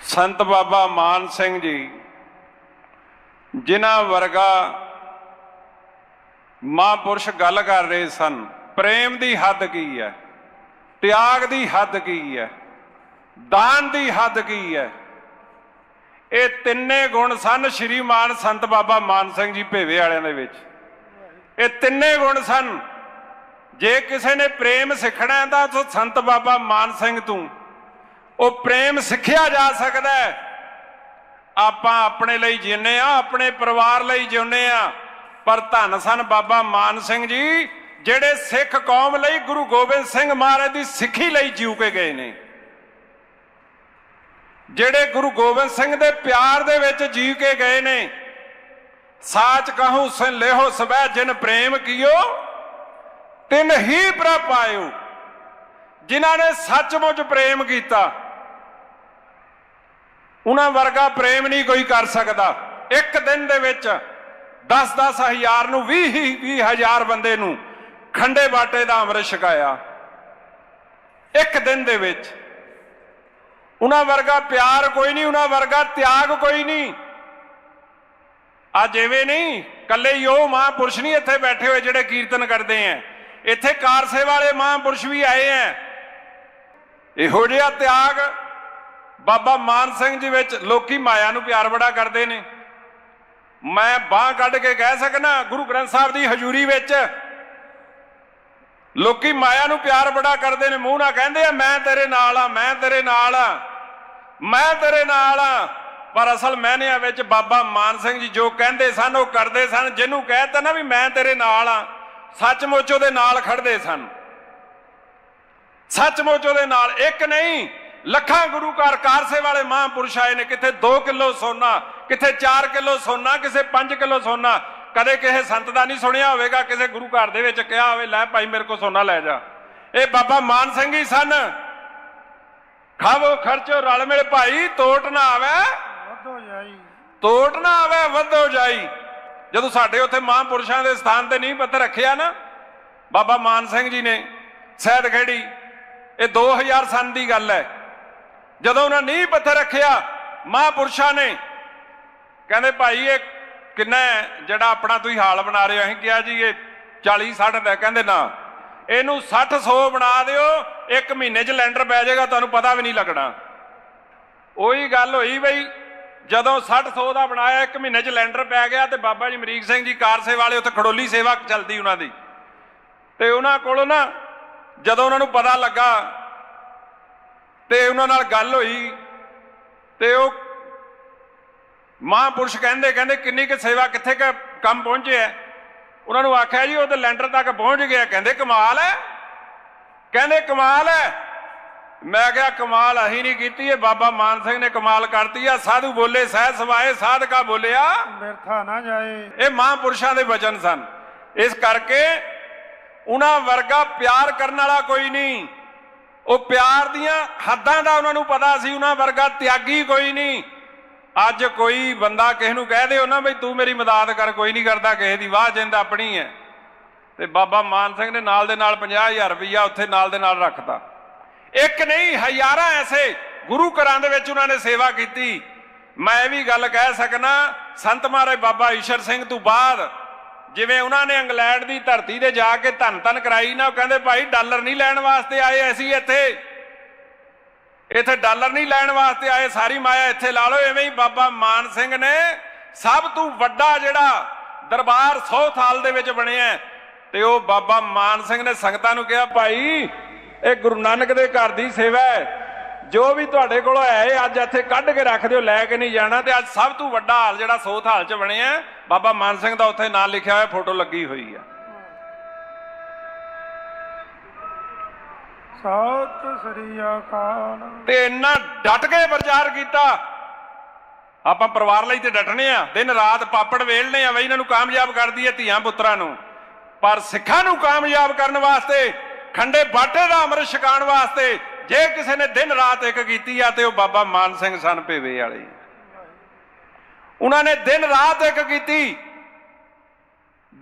ਸੰਤ ਬਾਬਾ ਮਾਨ ਸਿੰਘ ਜੀ, ਜਿਨ੍ਹਾਂ ਵਰਗਾ ਮਹਾਂਪੁਰਸ਼ ਗੱਲ ਕਰ ਰਹੇ ਸਨ, ਪ੍ਰੇਮ ਦੀ ਹੱਦ ਕੀ ਹੈ, ਤਿਆਗ ਦੀ ਹੱਦ ਕੀ ਹੈ, ਦਾਨ ਦੀ ਹੱਦ ਕੀ ਹੈ, ਇਹ ਤਿੰਨੇ ਗੁਣ ਸਨ ਸ਼੍ਰੀਮਾਨ ਸੰਤ ਬਾਬਾ ਮਾਨ ਸਿੰਘ ਜੀ ਭੇਵੇ ਵਾਲਿਆਂ ਦੇ ਵਿੱਚ। ਇਹ ਤਿੰਨੇ ਗੁਣ ਸਨ। ਜੇ ਕਿਸੇ ਨੇ ਪ੍ਰੇਮ ਸਿੱਖਣਾ ਤਾਂ ਸੋ ਸੰਤ ਬਾਬਾ ਮਾਨ ਸਿੰਘ ਤੂੰ ਉਹ ਪ੍ਰੇਮ ਸਿੱਖਿਆ ਜਾ ਸਕਦਾ ਹੈ। ਆਪਾਂ ਆਪਣੇ ਲਈ ਜਿਉਂਦੇ ਆ ਆਪਣੇ ਪਰਿਵਾਰ ਲਈ ਜਿਉਂਦੇ ਆ ਪਰ ਧੰਨ ਸਨ ਬਾਬਾ ਮਾਨ ਸਿੰਘ ਜੀ, ਜਿਹੜੇ ਸਿੱਖ ਕੌਮ ਲਈ ਗੁਰੂ ਗੋਬਿੰਦ ਸਿੰਘ ਮਹਾਰਾਜ ਦੀ ਸਿੱਖੀ ਲਈ ਜੀਉ ਕੇ ਗਏ ਨੇ। ਜਿਹੜੇ ਗੁਰੂ ਗੋਬਿੰਦ ਸਿੰਘ ਦੇ ਪਿਆਰ ਦੇ ਵਿੱਚ ਜੀ ਕੇ ਗਏ ਨੇ। ਸਾਚ ਕਹੂੰ ਸਿਨ ਲੇਹੋ ਸਬੈ ਜਿਨ ਪ੍ਰੇਮ ਕੀਓ, ਤਿਨ ਹੀ ਪ੍ਰਭ ਪਾਇਓ। ਜਿਨ੍ਹਾਂ ਨੇ ਸੱਚਮੁੱਚ ਪ੍ਰੇਮ ਕੀਤਾ। ਉਹਨਾਂ ਵਰਗਾ ਪ੍ਰੇਮ ਨਹੀਂ ਕੋਈ ਕਰ ਸਕਦਾ। ਇੱਕ ਦਿਨ ਦੇ ਵਿੱਚ 10-10 ਹਜ਼ਾਰ ਨੂੰ 20 20 ਹਜ਼ਾਰ ਬੰਦੇ ਨੂੰ ਖੰਡੇ ਬਾਟੇ ਦਾ ਅੰਮ੍ਰਿਤ ਛਕਾਇਆ। ਇੱਕ ਦਿਨ ਦੇ ਵਿੱਚ ਉਹਨਾਂ ਵਰਗਾ ਪਿਆਰ ਕੋਈ ਨਹੀਂ, ਉਹਨਾਂ ਵਰਗਾ ਤਿਆਗ ਕੋਈ ਨਹੀਂ। ਅੱਜ ਐਵੇਂ ਨਹੀਂ ਕੱਲੇ ਹੀ ਉਹ ਮਹਾਂਪੁਰਸ਼ ਨਹੀਂ ਇੱਥੇ ਬੈਠੇ ਹੋਏ ਜਿਹੜੇ ਕੀਰਤਨ ਕਰਦੇ ਆ ਇੱਥੇ ਕਾਰ ਸੇਵਾ ਵਾਲੇ ਮਹਾਂਪੁਰਸ਼ ਵੀ ਆਏ ਆ ਇਹੋ ਜਿਹਾ ਤਿਆਗ ਬਾਬਾ ਮਾਨ ਸਿੰਘ ਜੀ ਵਿੱਚ ਲੋਕੀ ਮਾਇਆ ਨੂੰ ਪਿਆਰ ਬੜਾ ਕਰਦੇ ਨੇ। ਮੈਂ ਬਾਹ ਕੱਢ ਕੇ ਕਹਿ ਸਕਣਾ ਗੁਰੂ ਗ੍ਰੰਥ ਸਾਹਿਬ ਦੀ ਹਜ਼ੂਰੀ ਵਿੱਚ ਲੋਕੀ ਮਾਇਆ ਨੂੰ ਪਿਆਰ ਬੜਾ ਕਰਦੇ ਨੇ। ਮੂੰਹ ਨਾਲ ਕਹਿੰਦੇ ਆ, ਮੈਂ ਤੇਰੇ ਨਾਲ ਆ, ਮੈਂ ਤੇਰੇ ਨਾਲ ਆ, ਮੈਂ ਤੇਰੇ ਨਾਲ ਆ। ਪਰ ਅਸਲ ਮਹਿਨਿਆਂ ਵਿੱਚ ਬਾਬਾ ਮਾਨ ਸਿੰਘ ਜੀ ਜੋ ਕਹਿੰਦੇ ਸਨ, ਉਹ ਕਰਦੇ ਸਨ। ਜਿਹਨੂੰ ਕਹਿਤਾ ਨਾ ਵੀ ਮੈਂ ਤੇਰੇ ਨਾਲ ਆ, ਸੱਚਮੁੱਚ ਉਹਦੇ ਨਾਲ ਖੜਦੇ ਸਨ। ਸੱਚਮੁੱਚ ਉਹਦੇ ਨਾਲ। ਇੱਕ ਨਹੀਂ ਲੱਖਾਂ ਗੁਰੂ ਘਰ ਕਾਰਸੇ ਵਾਲੇ ਮਹਾਂਪੁਰਸ਼ ਆਏ ਨੇ ਕਿਤੇ 2 ਕਿਲੋ ਸੋਨਾ ਕਿਤੇ 4 ਕਿਲੋ ਸੋਨਾ ਕਿਸੇ 5 ਕਿਲੋ ਸੋਨਾ। ਕਦੇ ਕਿਸੇ ਸੰਤ ਦਾ ਨਹੀਂ ਸੁਣਿਆ ਹੋਵੇਗਾ ਕਿਸੇ ਗੁਰੂ ਘਰ ਦੇ ਵਿੱਚ ਕਿਹਾ ਹੋਵੇ ਲੈ ਭਾਈ ਮੇਰੇ ਕੋ ਸੋਨਾ ਲੈ ਜਾ। ਇਹ ਬਾਬਾ ਮਾਨ ਸਿੰਘ ਹੀ ਸਨ। ਖਾਵੋ ਖਰਚੋ ਰਲ ਮਿਲ ਭਾਈ ਤੋਟ ਨਾ ਆਵੇ। ਵਧੋ ਜਾਈ। ਤੋਟ ਨਾ ਆਵੇ ਵਧੋ ਜਾਈ। ਜਦੋਂ ਸਾਡੇ ਉੱਥੇ ਮਹਾਂਪੁਰਸ਼ਾਂ ਦੇ ਸਥਾਨ ਤੇ ਨਹੀਂ ਪੱਥਰ ਰੱਖਿਆ ਨਾ ਬਾਬਾ ਮਾਨ ਸਿੰਘ ਜੀ ਨੇ ਸੈਦ ਖੇੜੀ ਇਹ 2000 ਸਨ ਦੀ ਗੱਲ ਹੈ। ਜਦੋਂ ਉਹਨਾਂ ਨੀਂਹ ਪੱਥਰ ਰੱਖਿਆ, ਮਹਾਂਪੁਰਸ਼ਾਂ ਨੇ ਕਹਿੰਦੇ, ਭਾਈ, ਇਹ ਕਿੰਨਾ ਜਿਹੜਾ ਆਪਣਾ ਤੁਸੀਂ ਹਾਲ ਬਣਾ ਰਹੇ ਹੋ। ਅਸੀਂ ਕਿਹਾ, ਜੀ, ਇਹ 40 60 ਦਾ ਕਹਿੰਦੇ, ਨਾ, ਇਹਨੂੰ 60 100 ਬਣਾ ਦਿਓ, ਇੱਕ ਮਹੀਨੇ ਚ ਲੈਂਡਰ ਪੈ ਜਾਏਗਾ, ਤੁਹਾਨੂੰ ਪਤਾ ਵੀ ਨਹੀਂ ਲੱਗਣਾ। ਉਹੀ ਗੱਲ ਹੋਈ ਬਈ, ਜਦੋਂ 60 100 ਦਾ ਬਣਾਇਆ, ਇੱਕ ਮਹੀਨੇ ਚ ਲੈਂਡਰ ਪੈ ਗਿਆ ਤੇ ਬਾਬਾ ਜੀ ਅਮਰੀਕ ਸਿੰਘ ਜੀ ਕਾਰ ਸੇਵਾ ਵਾਲੇ, ਉੱਥੇ ਖੜੋਲੀ ਸੇਵਾ ਚੱਲਦੀ ਉਹਨਾਂ ਦੀ। ਤੇ ਉਹਨਾਂ ਕੋਲੋਂ ਨਾ, ਜਦੋਂ ਉਹਨਾਂ ਨੂੰ ਪਤਾ ਲੱਗਾ ਤੇ ਉਹਨਾਂ ਨਾਲ ਗੱਲ ਹੋਈ ਤੇ ਉਹ ਮਹਾਂਪੁਰਸ਼ ਕਹਿੰਦੇ ਕਹਿੰਦੇ ਕਿੰਨੀ ਕੁ ਸੇਵਾ ਕਿੱਥੇ ਕੁ ਕੰਮ ਪਹੁੰਚਿਆ ਉਹਨਾਂ ਨੂੰ ਆਖਿਆ ਜੀ ਉਹ ਤੇ ਲੈਂਟਰ ਤੱਕ ਪਹੁੰਚ ਗਿਆ। ਕਹਿੰਦੇ ਕਮਾਲ ਹੈ ਕਹਿੰਦੇ ਕਮਾਲ ਹੈ ਮੈਂ ਕਿਹਾ ਕਮਾਲ ਅਹੀਂ ਨਹੀਂ ਕੀਤੀ ਇਹ ਬਾਬਾ ਮਾਨ ਸਿੰਘ ਨੇ ਕਮਾਲ ਕਰਤੀ ਆ। ਸਾਧੂ ਬੋਲੇ ਸਹਿ ਸਵਾਏ ਸਾਧਕਾ ਬੋਲਿਆ। ਬਿਰਥਾ ਨਾ ਜਾਏ। ਇਹ ਮਹਾਂਪੁਰਸ਼ਾਂ ਦੇ ਵਚਨ ਸਨ। ਇਸ ਕਰਕੇ ਉਹਨਾਂ ਵਰਗਾ ਪਿਆਰ ਕਰਨ ਵਾਲਾ ਕੋਈ ਨਹੀਂ। ਉਹ ਪਿਆਰ ਦੀਆਂ ਹੱਦਾਂ ਦਾ ਉਹਨਾਂ ਨੂੰ ਪਤਾ ਸੀ, ਉਹਨਾਂ ਵਰਗਾ ਤਿਆਗੀ ਕੋਈ ਨਹੀਂ। ਅੱਜ ਕੋਈ ਬੰਦਾ ਕਿਸੇ ਨੂੰ ਕਹਿ ਦਿਓ ਨਾ ਬਈ ਤੂੰ ਮੇਰੀ ਮਦਦ ਕਰ, ਕੋਈ ਨਹੀਂ ਕਰਦਾ, ਕਿਸੇ ਦੀ ਵਾਹ ਜਿੰਦ ਆਪਣੀ ਹੈ। ਤੇ ਬਾਬਾ ਮਾਨ ਸਿੰਘ ਨੇ ਨਾਲ ਦੇ ਨਾਲ 50000 ਰੁਪਈਆ ਉੱਥੇ ਨਾਲ ਦੇ ਨਾਲ ਰੱਖਤਾ। ਇੱਕ ਨਹੀਂ, ਹਜ਼ਾਰਾਂ ਐਸੇ ਗੁਰੂ ਘਰਾਂ ਦੇ ਵਿੱਚ ਉਹਨਾਂ ਨੇ ਸੇਵਾ ਕੀਤੀ। ਮੈਂ ਇਹ ਵੀ ਗੱਲ ਕਹਿ ਸਕਣਾ ਸੰਤ ਮਹਾਰਾਜ ਬਾਬਾ ਈਸ਼ਰ ਸਿੰਘ ਤੋਂ ਬਾਅਦ ਜਿਵੇਂ ਉਹਨਾਂ ਨੇ ਇੰਗਲੈਂਡ ਦੀ ਧਰਤੀ ਤੇ ਜਾ ਕੇ ਧੰਨ ਧੰਨ ਕਰਾਈ ਨਾ, ਉਹ ਕਹਿੰਦੇ ਭਾਈ ਡਾਲਰ ਨਹੀਂ ਲੈਣ ਵਾਸਤੇ ਆਏ ਅਸੀਂ ਇੱਥੇ। ਇੱਥੇ ਡਾਲਰ ਨਹੀਂ ਲੈਣ ਵਾਸਤੇ ਆਏ, ਸਾਰੀ ਮਾਇਆ ਇੱਥੇ ਲਾ ਲਓ, ਐਵੇਂ ਹੀ ਬਾਬਾ ਮਾਨ ਸਿੰਘ ਨੇ ਸਭ ਤੋਂ ਵੱਡਾ ਜਿਹੜਾ ਦਰਬਾਰ 100 ਥਾਲ ਦੇ ਵਿੱਚ ਬਣਿਆ ਤੇ ਉਹ ਬਾਬਾ ਮਾਨ ਸਿੰਘ ਨੇ ਸੰਗਤਾਂ ਨੂੰ ਕਿਹਾ, ਭਾਈ, ਇਹ ਗੁਰੂ ਨਾਨਕ ਦੇ ਘਰ ਦੀ ਸੇਵਾ ਹੈ। ਜੋ ਵੀ ਤੁਹਾਡੇ ਕੋਲ ਹੈ ਅੱਜ ਇੱਥੇ ਕੱਢ ਕੇ ਰੱਖ ਦਿਓ, ਲੈ ਕੇ ਨਹੀਂ ਜਾਣਾ। ਤੇ ਅੱਜ ਸਭ ਤੋਂ ਵੱਡਾ ਹਾਲ ਜਿਹੜਾ ਸੋਥ ਹਾਲ ਚ ਬਣਿਆ ਬਾਬਾ ਮਾਨ ਸਿੰਘ ਦਾ ਉੱਥੇ ਨਾਂ ਲਿਖਿਆ ਹੋਇਆ ਫੋਟੋ ਲੱਗੀ ਹੋਈ ਆ। ਸਤਿ ਸ੍ਰੀ ਅਕਾਲ। ਤੇ ਇੰਨਾ ਡਟ ਕੇ ਪ੍ਰਚਾਰ ਕੀਤਾ। ਆਪਾਂ ਪਰਿਵਾਰ ਲਈ ਤੇ ਡਟਣੇ ਆ। ਦਿਨ ਰਾਤ ਪਾਪੜ ਵੇਲਣੇ ਆ ਬਈ ਇਹਨਾਂ ਨੂੰ ਕਾਮਯਾਬ ਕਰਦੀ ਹੈ ਧੀਆਂ ਪੁੱਤਰਾਂ ਨੂੰ। ਪਰ ਸਿੱਖਾਂ ਨੂੰ ਕਾਮਯਾਬ ਕਰਨ ਵਾਸਤੇ ਖੰਡੇ ਬਾਟੇ ਦਾ ਅੰਮ੍ਰਿਤ ਛਕਾਉਣ ਵਾਸਤੇ ਜੇ ਕਿਸੇ ਨੇ ਦਿਨ ਰਾਤ ਇੱਕ ਕੀਤੀ ਆ ਤੇ ਉਹ ਬਾਬਾ ਮਾਨ ਸਿੰਘ ਸਨ ਭੇਵੇ ਵਾਲੇ। ਉਹਨਾਂ ਨੇ ਦਿਨ ਰਾਤ ਇੱਕ ਕੀਤੀ।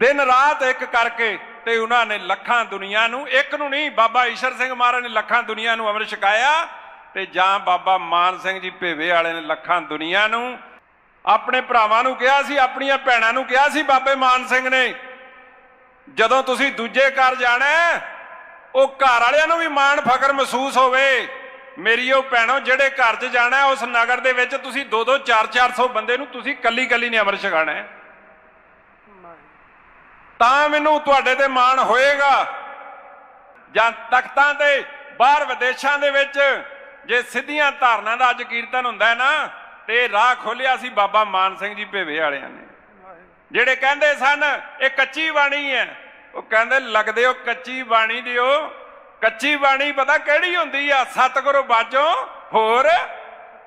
ਦਿਨ ਰਾਤ ਇੱਕ ਕਰਕੇ ਤੇ ਉਹਨਾਂ ਨੇ ਲੱਖਾਂ ਦੁਨੀਆ ਨੂੰ, ਇੱਕ ਨੂੰ ਨਹੀਂ, ਬਾਬਾ ਈਸ਼ਰ ਸਿੰਘ ਮਹਾਰਾਜ ਨੇ ਲੱਖਾਂ ਦੁਨੀਆ ਨੂੰ ਅੰਮ੍ਰਿਤ ਛਕਾਇਆ ਤੇ ਜਾਂ ਬਾਬਾ ਮਾਨ ਸਿੰਘ ਜੀ ਭੇਵੇ ਵਾਲੇ ਨੇ ਲੱਖਾਂ ਦੁਨੀਆ ਨੂੰ। ਆਪਣੇ ਭਰਾਵਾਂ ਨੂੰ ਕਿਹਾ ਸੀ, ਆਪਣੀਆਂ ਭੈਣਾਂ ਨੂੰ ਕਿਹਾ ਸੀ ਬਾਬੇ ਮਾਨ ਸਿੰਘ ਨੇ, ਜਦੋਂ ਤੁਸੀਂ ਦੂਜੇ ਘਰ ਜਾਣਾ ਉਹ ਘਰ ਵਾਲਿਆਂ ਨੂੰ ਵੀ ਮਾਣ ਫਖਰ ਮਹਿਸੂਸ ਹੋਵੇ। ਮੇਰੀ ਉਹ ਭੈਣੋ, ਜਿਹੜੇ ਘਰ 'ਚ ਜਾਣਾ ਉਸ ਨਗਰ ਦੇ ਵਿੱਚ ਤੁਸੀਂ 2-2 4-400 ਬੰਦੇ ਨੂੰ ਤੁਸੀਂ ਕੱਲੀ ਕੱਲੀ ਨੇ ਅਮਰ ਛਕਾਣਾ ਹੈ। ਤਾਂ ਮੈਨੂੰ ਤੁਹਾਡੇ ਤੇ ਮਾਣ ਹੋਏਗਾ। ਜਾਂ ਤਖਤਾਂ ਤੇ ਬਾਹਰ ਵਿਦੇਸ਼ਾਂ ਦੇ ਵਿੱਚ ਜੇ ਸਿੱਧੀਆਂ ਧਾਰਨਾ ਦਾ ਅੱਜ ਕੀਰਤਨ ਹੁੰਦਾ ਹੈ ਨਾ, ਤੇ ਰਾਹ ਖੋਲਿਆ ਸੀ ਬਾਬਾ ਮਾਨ ਸਿੰਘ ਜੀ ਭੇਵੇ ਵਾਲਿਆਂ ਨੇ। ਜਿਹੜੇ ਕਹਿੰਦੇ ਸਨ, ਇਹ ਕੱਚੀ ਬਾਣੀ ਹੈ। ਉਹ ਕਹਿੰਦੇ, ਲੱਗਦੇ ਹੋ ਕੱਚੀ ਬਾਣੀ ਦਿਓ। ਕੱਚੀ ਬਾਣੀ ਪਤਾ ਕਿਹੜੀ ਹੁੰਦੀ ਆ? ਸਤਿਗੁਰੂ ਬਾਝੋਂ ਹੋਰ?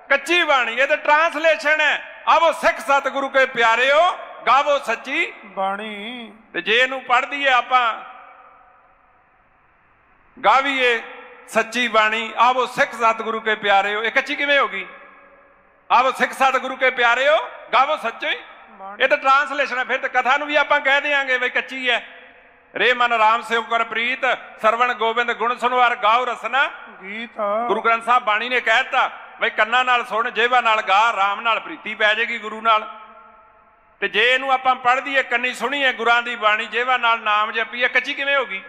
ਕੱਚੀ ਬਾਣੀ ਇਹ ਤੇ ਟਰਾਂਸਲੇਸ਼ਨ ਹੈ। ਆਵੋ ਸਿੱਖ ਸਤਿਗੁਰੂ ਕੇ ਪਿਆਰਿਓ ਗਾਵੋ ਸੱਚੀ ਬਾਣੀ। ਤੇ ਜੇ ਇਹਨੂੰ ਪੜ੍ਹ ਦਈਏ ਆਪਾਂ ਗਾਵੀਏ ਸੱਚੀ ਬਾਣੀ ਆਵੋ ਸਿੱਖ ਸਤਿਗੁਰੂ ਕੇ ਪਿਆਰਿਓ। ਇਹ ਕੱਚੀ ਕਿਵੇਂ ਹੋਗੀ ਆਵੋ ਸਿੱਖ ਸਤਿਗੁਰੂ ਕੇ ਪਿਆਰਿਓ ਗਾਵੋ ਸੱਚੀ? ਇਹ ਤਾਂ ਟਰਾਂਸਲੇਸ਼ਨ ਹੈ ਫਿਰ ਤਾਂ ਕਥਾ ਨੂੰ ਵੀ ਆਪਾਂ ਕਹਿ ਦਿਆਂਗੇ ਬਈ ਕੱਚੀ ਹੈ। ਰੇ ਮਨ ਰਾਮ ਸੇਵ ਕਰ ਪ੍ਰੀਤ ਸਰਵਣ ਗੋਬਿੰਦ ਗੁਣ ਸੁਨਵਾਰ ਗਾਉ ਰਸਨਾ। ਗੀਤ। ਗੁਰੂ ਗ੍ਰੰਥ ਸਾਹਿਬ ਬਾਣੀ ਨੇ ਕਹਿ ਦਿੱਤਾ ਬਈ ਕੰਨਾਂ ਨਾਲ ਸੁਣ ਜੇਵਾ ਨਾਲ ਗਾ ਰਾਮ ਨਾਲ ਪ੍ਰੀਤੀ ਪੈ ਜਾਏਗੀ ਗੁਰੂ ਨਾਲ। ਤੇ ਜੇ ਇਹਨੂੰ ਆਪਾਂ ਪੜ੍ਹ ਦਈਏ ਕੰਨੀ ਸੁਣੀਏ ਗੁਰਾਂ ਦੀ ਬਾਣੀ ਜੇਵਾ ਨਾਲ ਨਾਮ ਜਪੀਏ ਕੱਚੀ ਕਿਵੇਂ ਹੋਗੀ?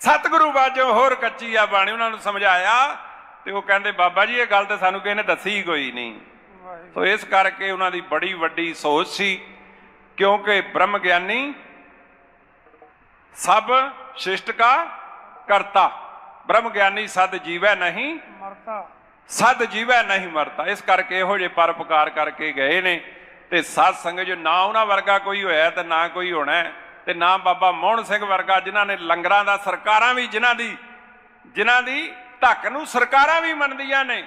ਸਤਿਗੁਰੂ ਬਾਝੋਂ ਹੋਰ ਕੱਚੀ ਆ ਬਾਣੀ ਉਹਨਾਂ ਨੂੰ ਸਮਝਾਇਆ ਤੇ ਉਹ ਕਹਿੰਦੇ ਬਾਬਾ ਜੀ ਇਹ ਗੱਲ ਤੇ ਸਾਨੂੰ ਕਿਸੇ ਨੇ ਦੱਸੀ ਹੀ ਕੋਈ ਨਹੀਂ। ਸੋ ਇਸ ਕਰਕੇ ਉਹਨਾਂ ਦੀ ਬੜੀ ਵੱਡੀ ਸੋਚ ਸੀ ਕਿਉਂਕਿ ਬ੍ਰਹਮ ਗਿਆਨੀ ਸਭ ਸ਼ਿਸ਼ਟ ਕਾ ਕਰਤਾ। ਬ੍ਰਹਮ ਗਿਆਨੀ ਸਦ ਜੀਵੈ ਨਹੀਂ ਮਰਤਾ। ਸਦ ਜੀਵੈ ਨਹੀਂ ਮਰਦਾ ਇਸ ਕਰਕੇ ਇਹੋ ਜਿਹੇ ਪਰਪਕਾਰ ਕਰਕੇ ਗਏ ਨੇ ਤੇ ਸਾਧ ਸੰਗਤ ਜੋ ਨਾ ਉਹਨਾਂ ਵਰਗਾ ਕੋਈ ਹੋਇਆ ਤੇ ਨਾ ਕੋਈ ਹੋਣਾ ਤੇ ਨਾ ਬਾਬਾ ਮੋਹਨ ਸਿੰਘ ਵਰਗਾ ਜਿਨ੍ਹਾਂ ਨੇ ਲੰਗਰਾਂ ਦਾ ਸਰਕਾਰਾਂ ਵੀ ਜਿਨ੍ਹਾਂ ਦੀ ਜਿਨ੍ਹਾਂ ਦੀ ਧੱਕ ਨੂੰ ਸਰਕਾਰਾਂ ਵੀ ਮੰਨਦੀਆਂ ਨੇ।